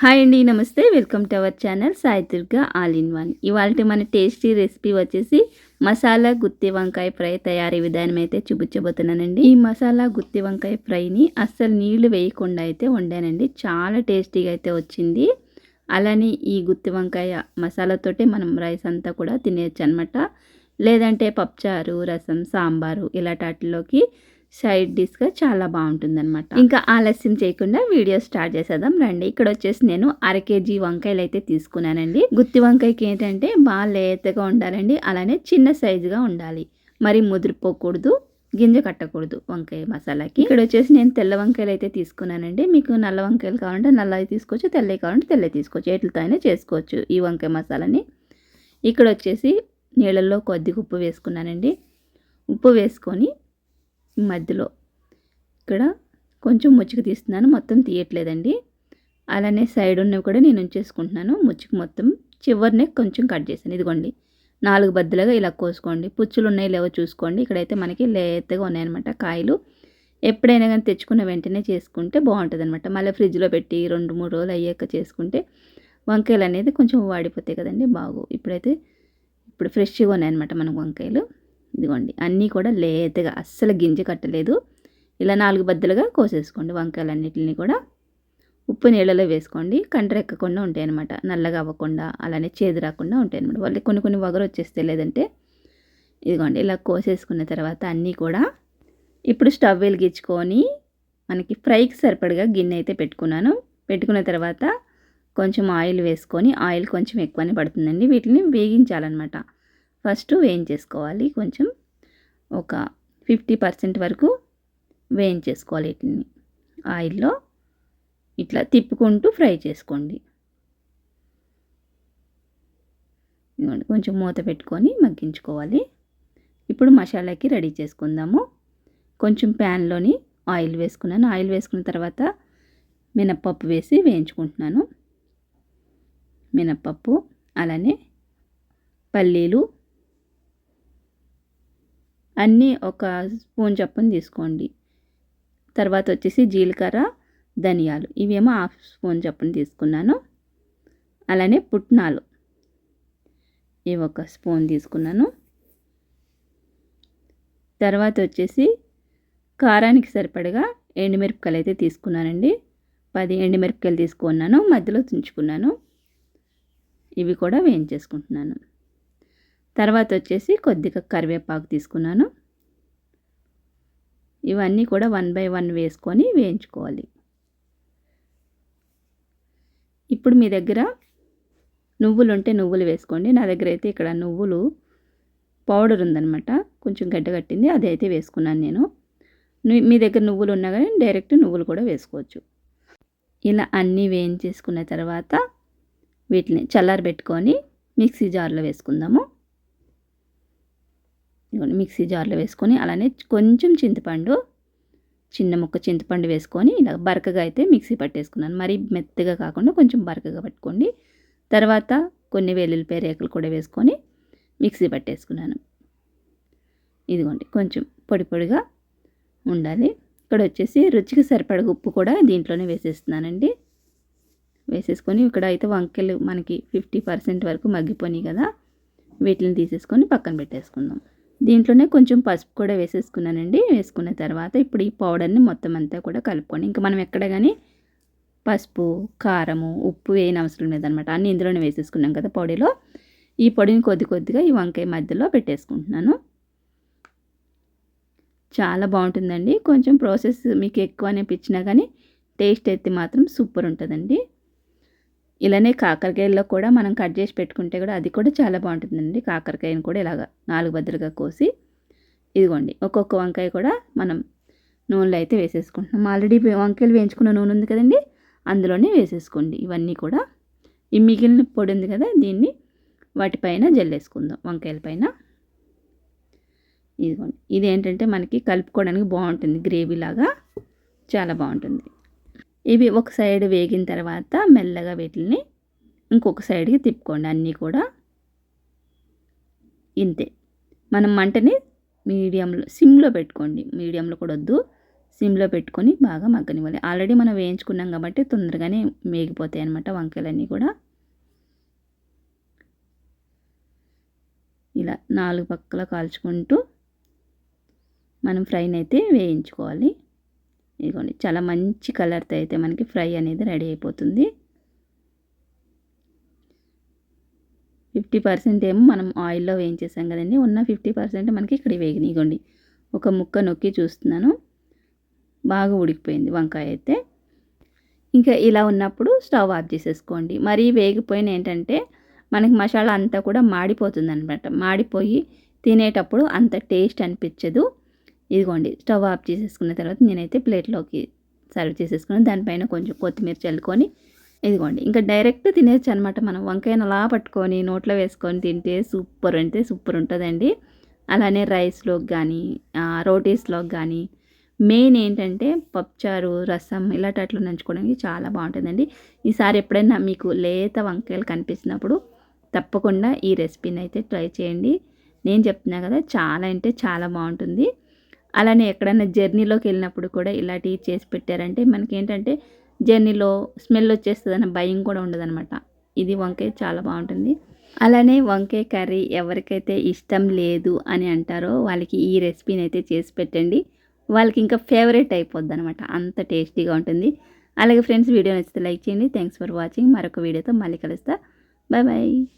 Hi అండి నమస్తే. Welcome to our channel Sai Durga all in one. ఇవాళ మన టేస్టీ రెసిపీ వచ్చేసి మసాలా గుత్తి వంకాయ ఫ్రై తయారీ విధానం అయితే చూపించబోతున్నానండి. ఈ మసాలా గుత్తి వంకాయ ఫ్రైని అస్సలు నీళ్ళు వేయకుండా అయితే వండానండి. చాలా టేస్టీగా అయితే వచ్చింది. అలానే ఈ గుత్తి వంకాయ మసాలాతోటే మనం రైస్ అంతా కూడా తినేయచ్చు అనమాట లేదంటే పప్పుచారు రసం సాంబారు ఇలాంటి వాటిలోకి సైడ్ డిష్గా చాలా బాగుంటుంది అనమాట ఇంకా ఆలస్యం చేయకుండా వీడియో స్టార్ట్ చేసేద్దాం. రండి ఇక్కడ వచ్చేసి నేను అర కేజీ వంకాయలు అయితే తీసుకున్నానండి. గుత్తి వంకాయకి ఏంటంటే బాగా లేతగా ఉండాలండి. అలానే చిన్న సైజుగా ఉండాలి. మరి ముదిరిపోకూడదు గింజ కట్టకూడదు వంకాయ మసాలాకి. ఇక్కడ వచ్చేసి నేను తెల్ల వంకాయలు అయితే తీసుకున్నానండి. మీకు నల్ల వంకాయలు కావాలంటే నల్లవి తీసుకోవచ్చు తెల్లవి కావాలంటే తెల్లవి తీసుకోవచ్చు. ఎట్లతో అయినా చేసుకోవచ్చు ఈ వంకాయ మసాలాని. ఇక్కడ వచ్చేసి నీళ్ళల్లో కొద్దిగా ఉప్పు వేసుకున్నానండి. ఉప్పు వేసుకొని మధ్యలో ఇక్కడ కొంచెం ముచ్చుకు తీస్తున్నాను మొత్తం తీయట్లేదండి. అలానే సైడ్ ఉన్నవి కూడా నేను ఉంచేసుకుంటున్నాను ముచ్చుకు మొత్తం చివరినే కొంచెం కట్ చేశాను. ఇదిగోండి నాలుగు బద్దలుగా ఇలా కోసుకోండి. పుచ్చులు ఉన్నాయి లేవో చూసుకోండి. ఇక్కడైతే మనకి లేతగా ఉన్నాయన్నమాట కాయలు. ఎప్పుడైనా కానీ తెచ్చుకున్న వెంటనే చేసుకుంటే బాగుంటుంది అనమాట మళ్ళీ ఫ్రిడ్జ్లో పెట్టి రెండు మూడు రోజులు అయ్యాక చేసుకుంటే వంకాయలు అనేది కొంచెం వాడిపోతాయి కదండి బాగు ఇప్పుడైతే ఇప్పుడు ఫ్రెష్గా ఉన్నాయన్నమాట మనకు వంకాయలు. ఇదిగోండి అన్నీ కూడా లేతగా అస్సలు గింజ కట్టలేదు. ఇలా నాలుగు బద్దలుగా కోసేసుకోండి వంకాయలన్నిటిని కూడా. ఉప్పు నీళ్ళలో వేసుకోండి కంటరెక్కకుండా ఉంటాయి అనమాట నల్లగా అవ్వకుండా అలానే చేదు రాకుండా ఉంటాయి అనమాట వాళ్ళకి కొన్ని కొన్ని వగరు వచ్చేస్తే లేదంటే. ఇదిగోండి ఇలా కోసేసుకున్న తర్వాత అన్నీ కూడా ఇప్పుడు స్టవ్ వెలిగించుకొని మనకి ఫ్రైకి సరిపడగా గిన్నె అయితే పెట్టుకున్నాను. పెట్టుకున్న తర్వాత కొంచెం ఆయిల్ వేసుకొని ఆయిల్ కొంచెం ఎక్కువనే పడుతుందండి. వీటిని వేగించాలన్నమాట. ఫస్ట్ వేయించేసుకోవాలి. కొంచెం ఒక ఫిఫ్టీ పర్సెంట్ వరకు వేయించేసుకోవాలి వీటిని. ఆయిల్లో ఇట్లా తిప్పుకుంటూ ఫ్రై చేసుకోండి. కొంచెం మూత పెట్టుకొని మగ్గించుకోవాలి. ఇప్పుడు మసాలాకి రెడీ చేసుకుందాము. కొంచెం ప్యాన్లోని ఆయిల్ వేసుకున్నాను. ఆయిల్ వేసుకున్న తర్వాత మినప్పప్పు వేసి వేయించుకుంటున్నాను. మినప్పప్పు అలానే పల్లీలు అన్నీ ఒక స్పూన్ చొప్పున తీసుకోండి. తర్వాత వచ్చేసి జీలకర్ర ధనియాలు. ఇవేమో హాఫ్ స్పూన్ చొప్పున తీసుకున్నాను. అలానే పుట్నాలు. ఇవి ఒక స్పూన్ తీసుకున్నాను. తర్వాత వచ్చేసి కారానికి సరిపడగా ఎండుమిరపకాయలు అయితే తీసుకున్నానండి. పది ఎండుమిరపకాయలు తీసుకున్నాను. మధ్యలో తుంచుకున్నాను. ఇవి కూడా వేయించేసుకుంటున్నాను. తర్వాత వచ్చేసి కొద్దిగా కరివేపాకు తీసుకున్నాను. ఇవన్నీ కూడా వన్ బై వన్ వేసుకొని వేయించుకోవాలి. ఇప్పుడు మీ దగ్గర నువ్వులు ఉంటే నువ్వులు వేసుకోండి. నా దగ్గర అయితే ఇక్కడ నువ్వులు పౌడర్ ఉందనమాట కొంచెం గడ్డగట్టింది అది అయితే వేసుకున్నాను నేను. మీ దగ్గర నువ్వులు ఉన్నా కానీ డైరెక్ట్ నువ్వులు కూడా వేసుకోవచ్చు. ఇలా అన్నీ వేయించేసుకున్న తర్వాత వీటిని చల్లారబెట్టుకొని మిక్సీ జార్లో వేసుకుందాము. మిక్సీ జార్లో వేసుకొని అలానే కొంచెం చింతపండు చిన్న ముక్క చింతపండు వేసుకొని ఇలా బరకగా అయితే మిక్సీ పట్టేసుకున్నాను. మరి మెత్తగా కాకుండా కొంచెం బరకగా పట్టుకోండి. తర్వాత కొన్ని వెల్లుల్లిపాయ రేకులు కూడా వేసుకొని మిక్సీ పట్టేసుకున్నాను. ఇదిగోండి కొంచెం పొడి పొడిగా ఉండాలి. ఇక్కడ వచ్చేసి రుచికి సరిపడ ఉప్పు కూడా దీంట్లోనే వేసేస్తున్నానండి. వేసేసుకొని ఇక్కడ అయితే వంకాయలు మనకి ఫిఫ్టీ పర్సెంట్ వరకు మగ్గిపోయినాయి కదా వీటిని తీసేసుకొని పక్కన పెట్టేసుకుందాం. దీంట్లోనే కొంచెం పసుపు కూడా వేసేసుకున్నానండి. వేసుకున్న తర్వాత ఇప్పుడు ఈ పౌడర్ని మొత్తం అంతా కూడా కలుపుకొని ఇంకా మనం ఎక్కడ కానీ పసుపు కారము ఉప్పు వేయని అవసరం లేదనమాట. అన్నీ ఇందులోనే వేసేసుకున్నాం కదా పొడిలో. ఈ పొడిని కొద్ది కొద్దిగా ఈ వంకాయ మధ్యలో పెట్టేసుకుంటున్నాను. చాలా బాగుంటుందండి. కొంచెం ప్రాసెస్ మీకు ఎక్కువ అనిపించినా కానీ టేస్ట్ అయితే మాత్రం సూపర్ ఉంటుందండి. ఇలానే కాకరకాయల్లో కూడా మనం కట్ చేసి పెట్టుకుంటే కూడా అది కూడా చాలా బాగుంటుందండి. కాకరకాయని కూడా ఇలాగ నాలుగు బద్దలుగా కోసి ఇదిగోండి ఒక్కొక్క వంకాయ కూడా మనం నూనెలో అయితే వేసేసుకుంటున్నాం. ఆల్రెడీ వంకాయలు వేయించుకున్న నూనె ఉంది కదండి అందులోనే వేసేసుకోండి. ఇవన్నీ కూడా ఈ మిగిలిన పొడి ఉంది కదా దీన్ని వాటిపైన జల్లేసుకుందాం వంకాయల పైన. ఇదిగోండి ఇది ఏంటంటే మనకి కలుపుకోవడానికి బాగుంటుంది గ్రేవీ లాగా చాలా బాగుంటుంది. ఇవి ఒక సైడ్ వేగిన తర్వాత మెల్లగా వీటిని ఇంకొక సైడ్కి తిప్పుకోండి అన్నీ కూడా. ఇంతే. మనం మంటని మీడియంలో సిమ్లో పెట్టుకోండి. మీడియంలో కూడా వద్దు. సిమ్లో పెట్టుకొని బాగా మగ్గనివ్వాలి. ఆల్రెడీ మనం వేయించుకున్నాం కాబట్టి తొందరగానే మేగిపోతాయి అన్నమాట వంకాయలన్నీ కూడా. ఇలా నాలుగు పక్కల కాల్చుకుంటూ మనం ఫ్రైని అయితే వేయించుకోవాలి. ఇదిగోండి చాలా మంచి కలర్తో అయితే మనకి ఫ్రై అనేది రెడీ అయిపోతుంది. ఫిఫ్టీ పర్సెంట్ ఏమో మనం ఆయిల్లో వేయించేసాం కదండి ఉన్న ఫిఫ్టీ పర్సెంట్ మనకి ఇక్కడ వేగినాయి. ఇగోండి ఒక ముక్క నొక్కి చూస్తున్నాను బాగా ఉడికిపోయింది వంకాయ అయితే. ఇంకా ఇలా ఉన్నప్పుడు స్టవ్ ఆఫ్ చేసేసుకోండి. మరీ వేగిపోయిన ఏంటంటే మనకి మసాలా అంతా కూడా మాడిపోతుంది అనమాట మాడిపోయి తినేటప్పుడు అంత టేస్ట్ అనిపించదు. ఇదిగోండి స్టవ్ ఆఫ్ చేసేసుకున్న తర్వాత నేనైతే ప్లేట్లోకి సర్వ్ చేసేసుకుని దానిపైన కొంచెం కొత్తిమీర చల్లుకొని ఇదిగోండి ఇంకా డైరెక్ట్ తినేచ్చు అనమాట మనం. వంకాయను అలా పట్టుకొని నోట్లో వేసుకొని తింటే సూపర్ అంటే సూపర్ ఉంటుందండి. అలానే రైస్లోకి కానీ రోటీస్లోకి కానీ మెయిన్ ఏంటంటే పప్పుచారు రసం ఇలాంటి నంచుకోవడానికి చాలా బాగుంటుందండి. ఈసారి ఎప్పుడైనా మీకు లేత వంకాయలు కనిపించినప్పుడు తప్పకుండా ఈ రెసిపీని అయితే ట్రై చేయండి. నేను చెప్తున్నా కదా చాలా అంటే చాలా బాగుంటుంది. అలానే ఎక్కడైనా జర్నీలోకి వెళ్ళినప్పుడు కూడా ఇలాంటివి చేసి పెట్టారంటే మనకి ఏంటంటే జర్నీలో స్మెల్ వచ్చేస్తుందన్న భయం కూడా ఉండదనమాట ఇది వంకాయ చాలా బాగుంటుంది. అలానే వంకాయ కర్రీ ఎవరికైతే ఇష్టం లేదు అని అంటారో వాళ్ళకి ఈ రెసిపీని అయితే చేసి పెట్టండి. వాళ్ళకి ఇంకా ఫేవరెట్ అయిపోద్ది అనమాట అంత టేస్టీగా ఉంటుంది. అలాగే ఫ్రెండ్స్ వీడియో నచ్చితే లైక్ చేయండి. Thanks for watching. మరొక వీడియోతో మళ్ళీ కలుస్తా. Bye bye.